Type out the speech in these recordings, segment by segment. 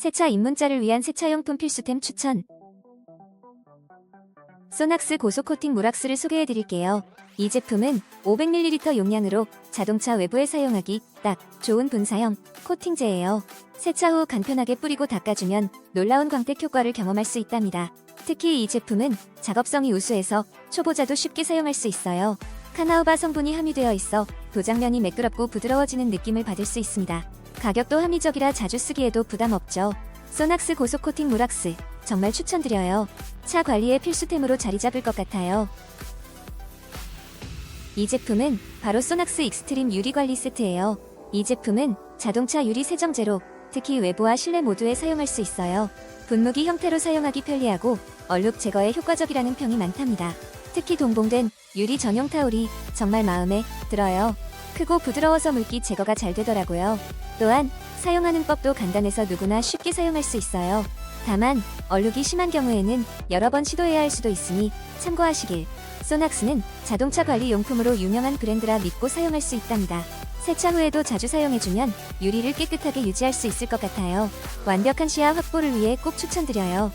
세차 입문자를 위한 세차용품 필수템 추천. 소낙스 고속 코팅 무락스를 소개해 드릴게요. 이 제품은 500ml 용량으로 자동차 외부에 사용하기 딱 좋은 분사형 코팅제예요. 세차 후 간편하게 뿌리고 닦아주면 놀라운 광택 효과를 경험할 수 있답니다. 특히 이 제품은 작업성이 우수해서 초보자도 쉽게 사용할 수 있어요. 카나우바 성분이 함유되어 있어 도장면이 매끄럽고 부드러워지는 느낌을 받을 수 있습니다. 가격도 합리적이라 자주 쓰기에도 부담 없죠. 소낙스 고속 코팅 무락스 정말 추천드려요. 차 관리의 필수템으로 자리 잡을 것 같아요. 이 제품은 바로 소낙스 익스트림 유리 관리 세트예요. 이 제품은 자동차 유리 세정제로 특히 외부와 실내 모두에 사용할 수 있어요. 분무기 형태로 사용하기 편리하고 얼룩 제거에 효과적이라는 평이 많답니다. 특히 동봉된 유리 전용 타올이 정말 마음에 들어요. 크고 부드러워서 물기 제거가 잘 되더라고요. 또한 사용하는 법도 간단해서 누구나 쉽게 사용할 수 있어요. 다만 얼룩이 심한 경우에는 여러 번 시도해야 할 수도 있으니 참고하시길. 소낙스는 자동차 관리 용품으로 유명한 브랜드라 믿고 사용할 수 있답니다. 세차 후에도 자주 사용해주면 유리를 깨끗하게 유지할 수 있을 것 같아요. 완벽한 시야 확보를 위해 꼭 추천드려요.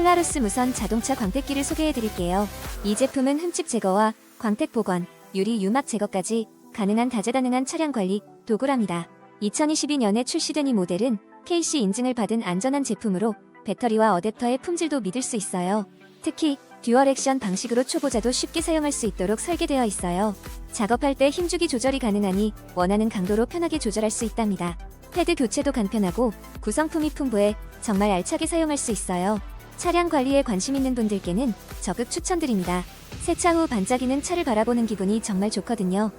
플라루스 무선 자동차 광택기를 소개해드릴게요. 이 제품은 흠집 제거와 광택 복원, 유리 유막 제거까지 가능한 다재다능한 차량 관리 도구랍니다. 2022년에 출시된 이 모델은 KC 인증을 받은 안전한 제품으로 배터리와 어댑터의 품질도 믿을 수 있어요. 특히 듀얼 액션 방식으로 초보자도 쉽게 사용할 수 있도록 설계되어 있어요. 작업할 때 힘주기 조절이 가능하니 원하는 강도로 편하게 조절할 수 있답니다. 패드 교체도 간편하고 구성품이 풍부해 정말 알차게 사용할 수 있어요. 차량 관리에 관심 있는 분들께는 적극 추천드립니다. 세차 후 반짝이는 차를 바라보는 기분이 정말 좋거든요.